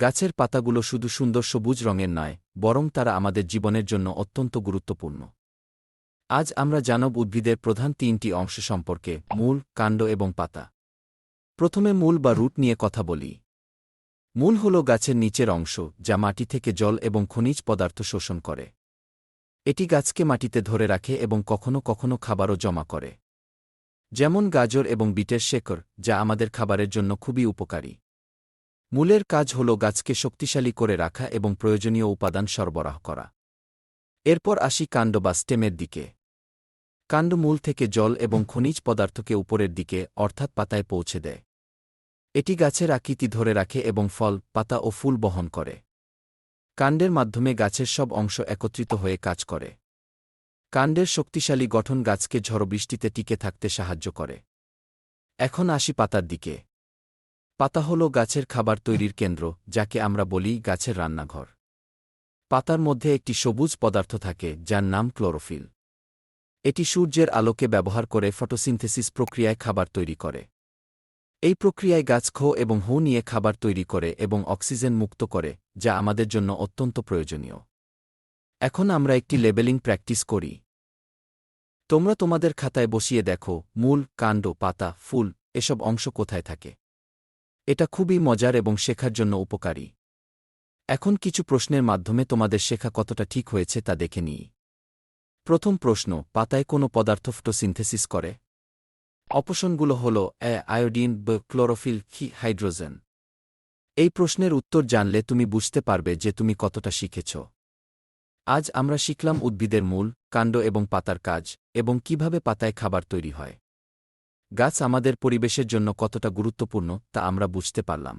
গাছের পাতাগুলো শুধু সুন্দর সবুজ রঙের নয়, বরং তারা আমাদের জীবনের জন্য অত্যন্ত গুরুত্বপূর্ণ। আজ আমরা জানব উদ্ভিদের প্রধান তিনটি অংশ সম্পর্কে, মূল, কাণ্ড এবং পাতা। প্রথমে মূল বা রুট নিয়ে কথা বলি। মূল হল গাছের নিচের অংশ, যা মাটি থেকে জল এবং খনিজ পদার্থ শোষণ করে। এটি গাছকে মাটিতে ধরে রাখে এবং কখনো কখনো খাবারও জমা করে। যেমন গাজর এবং বিটের শেকড়, যা আমাদের খাবারের জন্য খুবই উপকারী। মূলের কাজ হল গাছকে শক্তিশালী করে রাখা এবং প্রয়োজনীয় উপাদান সরবরাহ করা। এরপর আসি কাণ্ড বা স্টেমের দিকে। কাণ্ড মূল থেকে জল এবং খনিজ পদার্থকে উপরের দিকে, অর্থাৎ পাতায় পৌঁছে দেয়। এটি গাছের আকৃতি ধরে রাখে এবং ফল, পাতা ও ফুল বহন করে। কাণ্ডের মাধ্যমে গাছের সব অংশ একত্রিত হয়ে কাজ করে। কাণ্ডের শক্তিশালী গঠন গাছকে ঝড় বৃষ্টিতে টিকে থাকতে সাহায্য করে। এখন আসি পাতার দিকে। পাতা হল গাছের খাবার তৈরির কেন্দ্র, যাকে আমরা বলি গাছের রান্নাঘর। পাতার মধ্যে একটি সবুজ পদার্থ থাকে, যার নাম ক্লোরোফিল। এটি সূর্যের আলোকে ব্যবহার করে ফটোসিনথেসিস প্রক্রিয়ায় খাবার তৈরি করে। এই প্রক্রিয়ায় গাছ খো এবং হো নিয়ে খাবার তৈরি করে এবং অক্সিজেন মুক্ত করে, যা আমাদের জন্য অত্যন্ত প্রয়োজনীয়। এখন আমরা একটি লেবেলিং প্র্যাকটিস করি। তোমরা তোমাদের খাতায় বসিয়ে দেখো, মূল, কাণ্ড, পাতা, ফুল, এসব অংশ কোথায় থাকে। এটা খুবই মজার এবং শেখার জন্য উপকারী। এখন কিছু প্রশ্নের মাধ্যমে তোমাদের শেখা কতটা ঠিক হয়েছে তা দেখে নিই। প্রথম প্রশ্ন, পাতায় কোনো পদার্থ ফটোসিনথেসিস করে? অপশনগুলো হল A, iodine, B, chlorophyll, C, hydrogen. এই প্রশ্নের উত্তর জানলে তুমি বুঝতে পারবে যে তুমি কতটা শিখেছ। আজ আমরা শিখলাম উদ্ভিদের মূল, কাণ্ড এবং পাতার কাজ এবং কীভাবে পাতায় খাবার তৈরি হয়। গাছ আমাদের পরিবেশের জন্য কতটা গুরুত্বপূর্ণ তা আমরা বুঝতে পারলাম।